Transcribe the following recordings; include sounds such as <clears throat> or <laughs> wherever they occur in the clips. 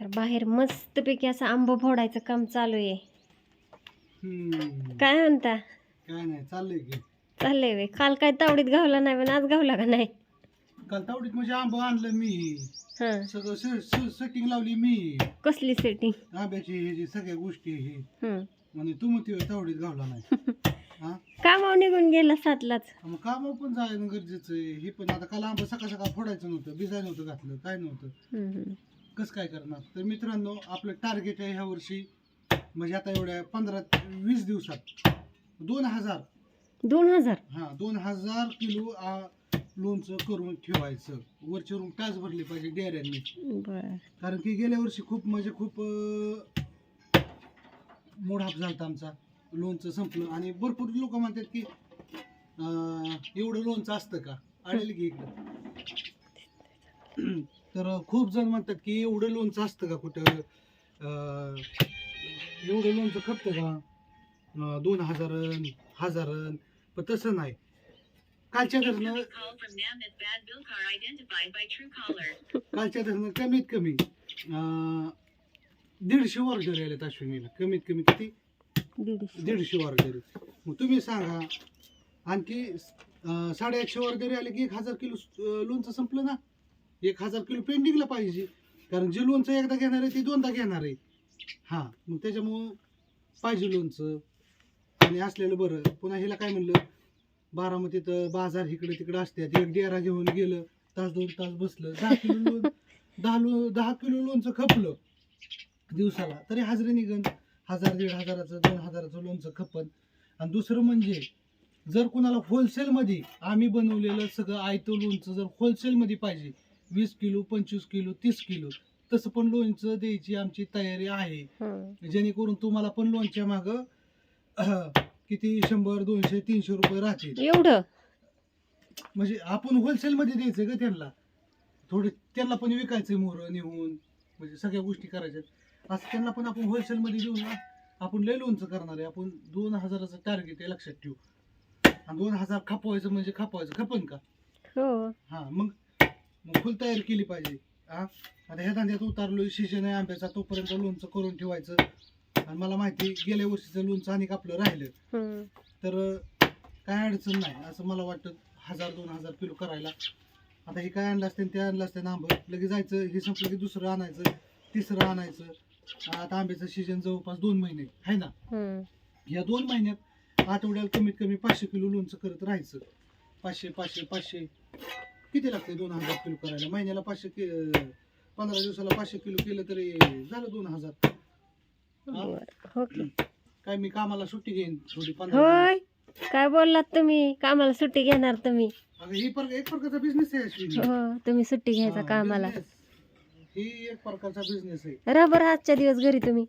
तर बाहेर मस्तपैकी असं आंबा फोडायचं काम चालू आहे. काय म्हणता? काय नाही चाललंय की. चाललंय वे काल काय तावडीत गावला नाही पण आज गावला का नाही? काल तावडीत म्हणजे आंबा आणलं मी. हां. सगळं सेटिंग लावली मी. कसली सेटिंग आंब्याची हे जी सगळ्या गोष्टी हे. हं. आणि तू तावडीत गावला नाही. हा <laughs> कामावर निघून गेला सातलाच. मग काम पण जायला गरजेचं आहे. हे पण आता काल आंबा सकाळ सकाळ फोडायचं नव्हतं भिजायला नव्हतं घातलं काय नव्हतं. कसं काय करणार? तर मित्रांनो आपलं टार्गेट आहे ह्या वर्षी. म्हणजे आता एवढ्या पंधरा वीस दिवसात. दोन हजार. दोन हजार. हा दोन हजार किलो आ, लोणचं करून ठेवायचं. वरचे रूम टाच भरले पाहिजे डेऱ्यांनी. बर. कारण की गेल्या वर्षी खूप म्हणजे खूप मोडाप झाला आमचा. लोणचं संपलं. आणि भरपूर लोक म्हणतात की अं, एवढं लोणचं असतं का? आलेलं की इकडं. तर खूप जण म्हणतात की एवढं लोणचं असतं का कुठं? अं, एवढं लोणचं खपतं का? अं, दोन हजारन हजारन पण तसं नाही. कालच्या धरणं Call from Namit Bad Bilkar identified by Truecaller. कालच्या धरणं कमीत कमी अं, दीडशे ऑर्डर आलेत अश्विनीला. कमीत कमी किती? दीडशे. दीडशे ऑर्डर मग तुम्ही सांगा आणखी अं, साडेआठशे ऑर्डर आले की एक हजार किलो अं, लोणचं संपलं ना? एक हजार किलो पेंडिंगला पाहिजे. कारण जे लोणचं एकदा घेणार आहे ते दोनदा घेणार आहे. हां मग त्याच्यामुळं पाहिजे लोणचं. आणि असलेलं बरं. पुन्हा हिला काय म्हणलं? बारामतीत बाजार इकडे तिकडे असतात एक डेरा घेऊन गेलं तास दोन तास बसलं. दहा किलो लोण दहा लो दहा किलो लोणचं खपलं दिवसाला. तरी हजरी निघन. हजार दीड हजाराचं दोन हजाराचं लोणचं खपन. आणि दुसरं म्हणजे जर कुणाला होलसेलमध्ये आम्ही बनवलेलं सगळं आयतं लोणचं जर होलसेलमध्ये पाहिजे वीस किलो पंचवीस किलो तीस किलो तसं पण लोणचं द्यायची आमची तयारी आहे. जेणेकरून तुम्हाला पण लोणच्या माग <clears throat> किती शंभर दोनशे तीनशे रुपये राहतील. एवढं? म्हणजे आपण होलसेलमध्ये द्यायचं का त्यांना. थोडे त्यांना पण विकायचं मोहरं नेऊन म्हणजे सगळ्या गोष्टी करायच्यात. असं त्यांना पण आपण होलसेलमध्ये देऊ ना आपण लय लोणचं करणार आहे. आपण दोन हजाराचं टार्गेट आहे लक्षात ठेवू. आणि दोन हजार खपवायचं म्हणजे खपवायचं खपन का? हो. हां मग मग फुल तयारी केली पाहिजे. हा? आता ह्या धंद्यात उतारलो सीजन आहे आंब्याचा. तोपर्यंत लोणचं करून ठेवायचं. आणि मला माहिती गेल्या वर्षीचं लोणचं आणि आपलं राहिलं. तर काय अडचण नाही असं मला वाटतं हजार दोन हजार किलो करायला. आता हे काय आणलं असते ते आणलं असते आंबं. लगेच जायचं हे संपलं की दुसरं आणायचं तिसरं आणायचं. आता आंब्याचं सीजन जवळपास दोन महिने आहे ना. या दोन महिन्यात आठवड्याला कमीत कमी पाचशे किलो लोणचं करत राहायचं. पाचशे पाचशे पाचशे. किती लागते दोन हजार किलो करायला? महिन्याला पाचशे कि पंधरा दिवसाला पाचशे किलो केलं तरी झालं दोन हजार. हा? बर हो की. काय मी कामाला सुट्टी घेईन थोडी पंधरा. होय. काय बोललात तुम्ही? कामाला सुट्टी घेणार तुम्ही. अगं ही पर एक प्रकारचा बिझनेस आहे अश्विनी. हो तुम्ही सुट्टी घ्यायचा हा, कामाला. business. ही एक प्रकारचा बिझनेस आहे. रबर आजच्या दिवस घरी तुम्ही.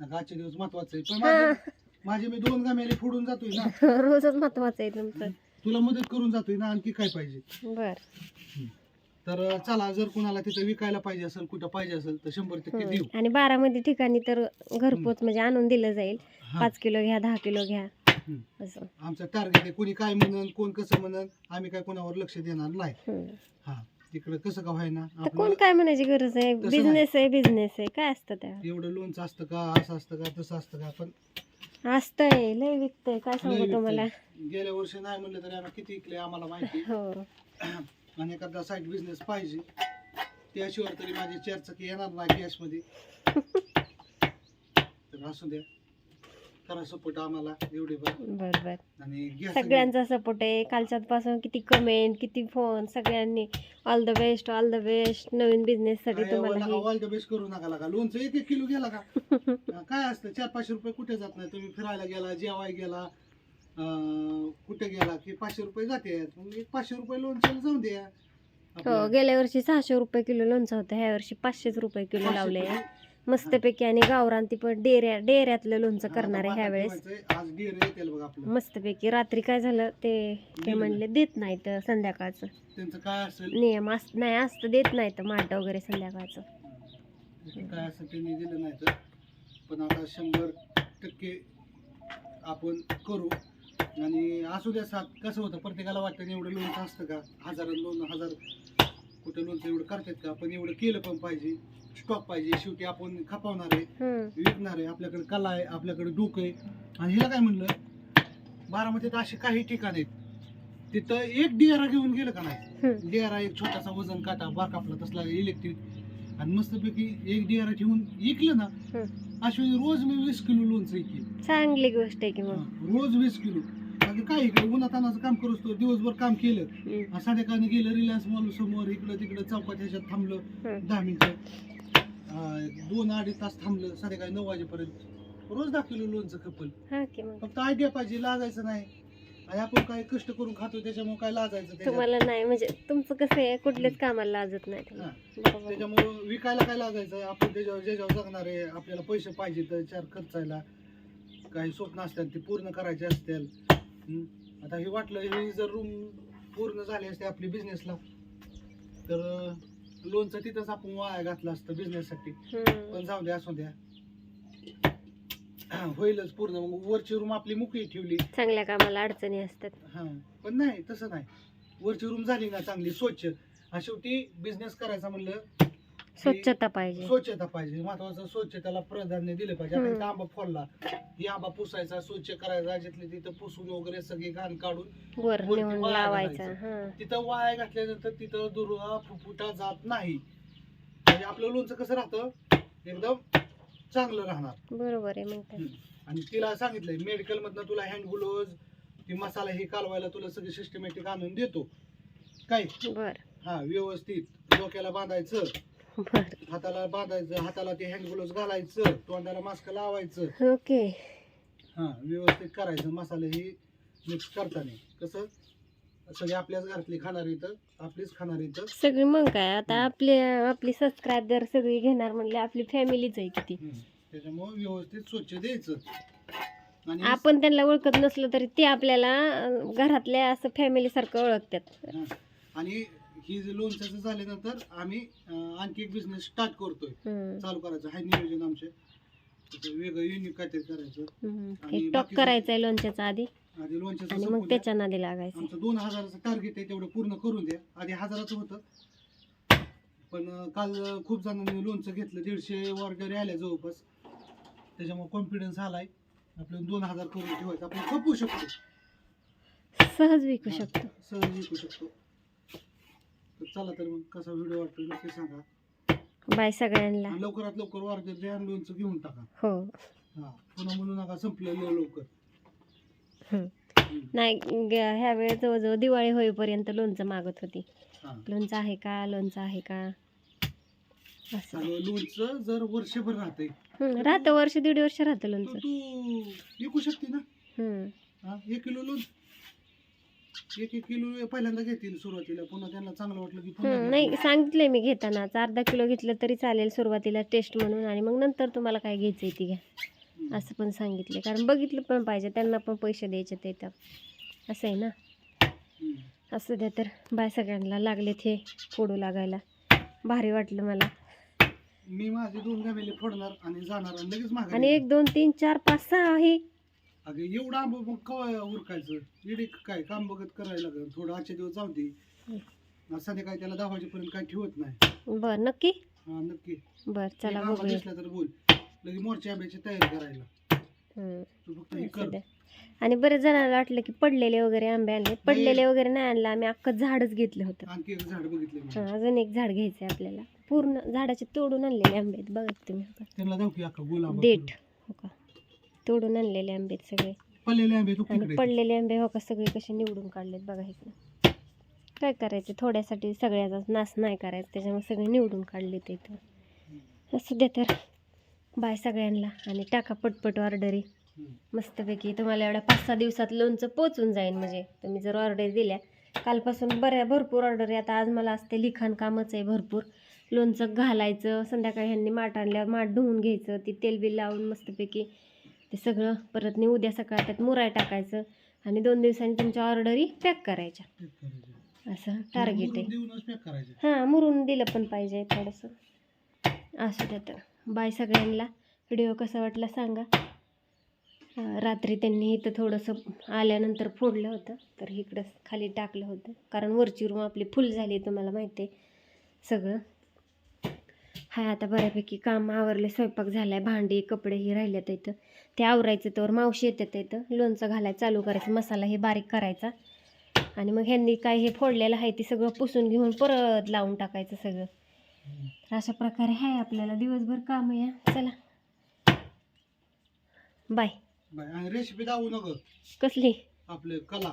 आता आजचे दिवस महत्त्वाचे आहे पण. माझे माझे मी दोन गामेले फोडून जातोय ना. <laughs> रोजच महत्वाचं आहे तुमचं. तुला मदत करून जातोय ना आणखी काय पाहिजे? बर. तर चला जर कुणाला तिथं विकायला पाहिजे असेल कुठं पाहिजे असेल तर शंभर टक्के देऊ. आणि बारामती ठिकाणी तर घरपोच म्हणजे आणून दिलं जाईल. हा. पाच किलो घ्या दहा किलो घ्या. असं. आमचं टार्गेट आहे कोणी काय म्हणन कोण कसं म्हणन आम्ही काय कोणावर लक्ष देणार नाही. हं. हा तिकडं कसं का व्हायना तर कोण आपलं काय म्हणायची गरज आहे? बिझनेस आहे बिझनेस आहे. काय असतं त्या एवढं लोनचं असतं का असं असतं का तसं असतं का पण असतंय लय विकतंय. काय सांगू. तुम्हाला? गेल्या वर्षी नाही म्हणलं तरी आम्ही किती विकले आम्हाला माहिती हो. <clears throat> आणि एखादा साईड बिझनेस पाहिजे त्याशिवाय तरी माझी चारचाकी येणार नाही गॅसमध्ये <laughs> तर असू द्या. करा सपोर्ट आम्हाला एवढे बरं. आणि सगळ्यांचा सपोर्ट आहे. कालच्यात पासून किती कमेंट किती फोन सगळ्यांनी all the best all the best Naveen business साठी तुम्हाला हे- ऑल द बेस्ट करू नका लागा. लोणचं एक एक किलो गेला का? <laughs> काय असतं चार पाचशे रुपये कुठे जात नाही. तुम्ही फिरायला गेला जेवाय गेला अं, कुठे गेला की पाचशे रुपये जाते. मग एक पाचशे रुपये लोणच्याला जाऊन द्या. हो आपलं गेल्या वर्षी सहाशे रुपये किलो लोणचं होतं. ह्या वर्षी पाचशेच रुपये किलो पाचशे लावले. रुपये. मस्तपैकी आणि गावरान ती पण डेऱ्या डेऱ्यातलं लोणचं करणार आहे आता ह्या वेळेस ठेवायचंय. आज गिर येतील बघ आपलं. मस्तपैकी. रात्री काय झालं? ते ते म्हणले देत नाहीत संध्याकाळचं. त्यांचं काय असेल? नियम अस नाही असतं देत नाहीत माठ वगैरे संध्याकाळचं. काय त्यांनी दिलं नाही पण आता शंभर टक्के आपण करू. आणि असू द्या सात कसं होतं प्रत्येकाला वाटतं एवढं लोणचं असतं का? हजार दोन हजार कुठं लोणचं एवढं करतात का? पण एवढं केलं पण पाहिजे. स्टॉक पाहिजे शेवटी आपण खपावणार आहे. विकणार आहे आपल्याकडे कला आहे आपल्याकडे डोकं आहे. आणि हिला काय म्हणलं? बारामतीत असे काही ठिकाण आहेत. तिथं एक डियारा घेऊन गेलं का नाही. डियारा एक छोटासा वजन काटा बार कापला तसला इलेक्ट्रिक आणि मस्तपैकी एक डियारा ठेवून विकलं ना. अशी रोज मी वीस किलो लोणचं विकेन चांगली गोष्ट आहे की रोज वीस किलो. काय इकडे उन्हातानाचं काम करूच तो दिवसभर काम केलं. संध्याकाळी गेलं रिलायन्स मॉल समोर इकडं तिकडं चौकात ह्याच्यात थांबलं. दहा मिनिटं. दोन अडीच तास थांबलं संध्याकाळी नऊ वाजेपर्यंत. रोज दहा किलो लोणचं खपल. हा की मग. फक्त आयडिया पाहिजे लागायचं नाही. आणि आपण काय कष्ट करून खातो त्याच्यामुळे काय लाजायचं त्याच्यात. तुम्हाला नाही म्हणजे तुमचं कसं आहे कुठल्याच कामाला लाजत नाही तुम्ही. त्याच्यामुळं विकायला काय लागायचं आपण त्याच्यावर ज्याच्यावर जगणार आहे आपल्याला पैसे पाहिजे तर चार खर्चायला. काही स्वप्न असतात ते पूर्ण करायचे असतील. आता हे वाटलं हे जर रूम पूर्ण झाली असते आपली बिझनेसला तर अं, लोनचं तिथंच आपण वाया घातलं असतं बिझनेससाठी हम्म. पण जाऊ द्या असू द्या. <clears throat> होईलच पूर्ण. मग वरची रूम आपली मोकळी ठेवली. चांगल्या कामाला अडचणी असतात. हा पण नाही तसं नाही. वरची रूम झाली ना चांगली स्वच्छ. आणि शेवटी बिझनेस करायचा म्हणलं स्वच्छता पाहिजे. स्वच्छता पाहिजे. महत्वाचं स्वच्छतेला प्राधान्य दिलं पाहिजे. आता. इथं आंबा फोडला. ही आंबा पुसायचा स्वच्छ करायचा जिथले तिथं पुसून वगैरे सगळी घाण काढून वर वरती नेऊन वाया लावायचा. घालायचं. हा. तिथं वाया घातल्यानंतर तिथं दुर्वा फुफुटा जात नाही. म्हणजे आपलं लोणचं कसं राहतं? एकदम चांगलं राहणार. बरोबर आहे मग काय. आणि तिला सांगितलंय मेडिकल मधनं तुला हँड ग्लोव्ज ती मसाला हे कालवायला तुला सगळी सिस्टमॅटिक आणून देतो. काय बर. हा व्यवस्थित. डोक्याला बांधायचं. हाताला बांधायचं हाताला ते हँड ग्लोव्ज घालायचं तोंडाला मास्क लावायचं. ओके. हा व्यवस्थित करायचं. मसाले हे मिक्स करताना. कसं? सगळे आपल्याच घरातली खाणार इथं आपलीच खाणार इथं सगळी मग काय? आता. आपले आपली सबस्क्रायबर सगळी घेणार म्हणले आपली फॅमिलीच आहे किती. त्याच्यामुळे व्यवस्थित स्वच्छ द्यायचं. आपण त्यांना ओळखत नसलो तरी ते आपल्याला घरातल्या असं फॅमिली सारखं ओळखतात. आणि ही जे लोणचं झाल्यानंतर आम्ही अं, आणखी एक बिझनेस स्टार्ट करतोय. हम्म. चालू करायचं. हाय नियोजन आमचे. वेगळं युनिक काहीतरी करायचं. हम्म. आणि एक टॉक बाकीचं- करायचंय लोणच्याचा आधी? आधी लोणच्याचं आणि संपू मग द्या. त्याच्या नादी लागायचं. आमचं दोन हजाराचं टार्गेट आहे तेवढं पूर्ण करून द्या. आधी हजाराचं होतं. पण अं, काल अं, खूप जणांनी लोणचं घेतलं. दीडशे ऑर्डर आल्या जवळपास. त्याच्यामुळे कॉन्फिडन्स आलाय. आपल्याला दोन हजार करून ठेवायचं. आपण खपू शकतो. सहज विकू शकतो. सहज विकू शकतो. तर चला तर मग कसा व्हिडिओ वाटतो नक्की सांगा. बाय सगळ्यांना. आणि लवकरात लवकर द्या लोणचं घेऊन टाका. हो. हा पुन्हा म्हणू नका संपलं लय लवकर. हम्म. नाही ग- ह्या वेळेस जवळजवळ दिवाळी होईपर्यंत लोणचं मागत होती. हा. लोणचं आहे का? लोणचं आहे का? असं. आणि लोणचं जर वर्षभर राहतंय हम्म, राहतं वर्ष दीड वर्ष राहतं तर लोणचं. तू विकू शकते ना? हम्म. हा एक किलो लोण एक एक किलो पहिल्यांदा घेतील सुरुवातीला. पुन्हा त्यांना चांगलं वाटलं की पुन्हा. नाही सांगितलंय मी घेताना. अर्धा किलो घेतलं तरी चालेल सुरुवातीला टेस्ट म्हणून आणि मग नंतर तुम्हाला काय घ्यायचंय ती घ्या. असं पण सांगितले कारण बघितलं पण पाहिजे त्यांना पण पैसे द्यायचे ते तर. असं आहे ना? हम्म. असं द्या तर. बाय सगळ्यांना लागलेत हे फोडू लागायला. भारी वाटलं मला. मी माझे दोन गमेले फोडणार आणि जाणार आणि लगेच आणि एक दोन तीन चार पाच सहा आहे अगं एवढं आंबा मग कवा उरकायचं? इडे काय काम बघत करायला लागेल? थोडं आजच्या दिवस जाऊ दे. आज संध्याकाळी त्याला दहा वाजेपर्यंत काही ठेवत नाही. बर नक्की? हा नक्की. बर एक चला आंबा बघूया. दिसला तर बोल. लगे मोर्च्या आंब्याची तयारी करायला. हम्म. तू फक्त हे असं कर द्या. आणि बरेच जणांना वाटलं की पडलेले वगैरे आंबे आणले. पडलेले वगैरे नाही आणलं. आम्ही अख्खं झाडच घेतलं होतं. आणखी एक झाड बघितलं मी. हा, अजून एक झाड घ्यायचंय आपल्याला. पूर्ण झाडाचे तोडून आणलेले आंबे आहेत. बघा तुम्ही. का. त्यांना दाव की अख्खा गोल आंबा देठ हो का? तोडून आणलेले आंबे आहेत सगळे. पडलेले आंबे आणि पडलेले आंबे हो का सगळे कसे निवडून काढलेत बघा इकडं. काय करायचं? थोड्यासाठी सगळ्याचा नाश नाही करायचा त्याच्यामुळे सगळे निवडून काढले ते इथं. असं द्या तर बाय सगळ्यांना आणि टाका पटपट ऑर्डरी हम्म. मस्तपैकी तुम्हाला एवढ्या पाच सहा दिवसात लोणचं पोचून जाईल म्हणजे. तुम्ही जर ऑर्डर दिल्या कालपासून बऱ्या भरपूर ऑर्डर आता आज मला असते लिखाण कामच आहे भरपूर. लोणचं घालायचं संध्याकाळी ह्यांनी माठ आणल्यावर माठ धुवून घ्यायचं ती तेल बिल लावून मस्तपैकी ते सगळं परत नी उद्या सकाळ त्यात मुराय टाकायचं आणि दोन दिवसांनी तुमच्या ऑर्डरी पॅक करायच्या. असं टार्गेट आहे. हां मुरून दिलं पण पाहिजे थोडंसं. असू द्या तर. बाय सगळ्यांना. व्हिडिओ कसा वाटला सांगा. रात्री त्यांनी इथं थोडंसं आल्यानंतर फोडलं होतं तर इकडं खाली टाकलं होतं. कारण वरची रूम आपली फुल झाली तुम्हाला माहिती आहे. सगळं. हाय आता बऱ्यापैकी काम आवरले स्वयंपाक झालाय भांडी कपडे ही राहिल्यात इथं. ते आवरायचं तर मावशी येतात इथं. लोणचं घालायचं चालू करायचं मसाला हे बारीक करायचा. आणि मग ह्यांनी काय हे फोडलेलं आहे ते सगळं पुसून घेऊन परत लावून टाकायचं सगळं. तर अशा प्रकारे आहे आपल्याला दिवसभर काम आहे चला. बाय. रेसिपी दावू नको. कसली? आपले कला.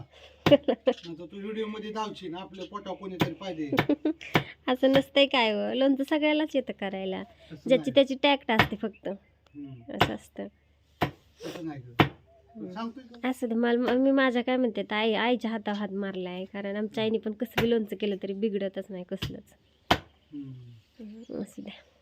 तू व्हिडिओमध्ये दावची ना आपल्या पोटा कोणीतरी पाहिजे <laughs> असं नसतंय काय व लोणचं सगळ्यालाच येतं करायला. ज्याची. त्याची टॅक्ट असते फक्त. असं असतं? असं तर मला मी माझ्या काय म्हणते आई आईच्या हातावर हात मारला आहे कारण आमच्या आईने पण कसं बी लोणचं केलं तरी बिघडतच नाही कसलंच. असू द्या.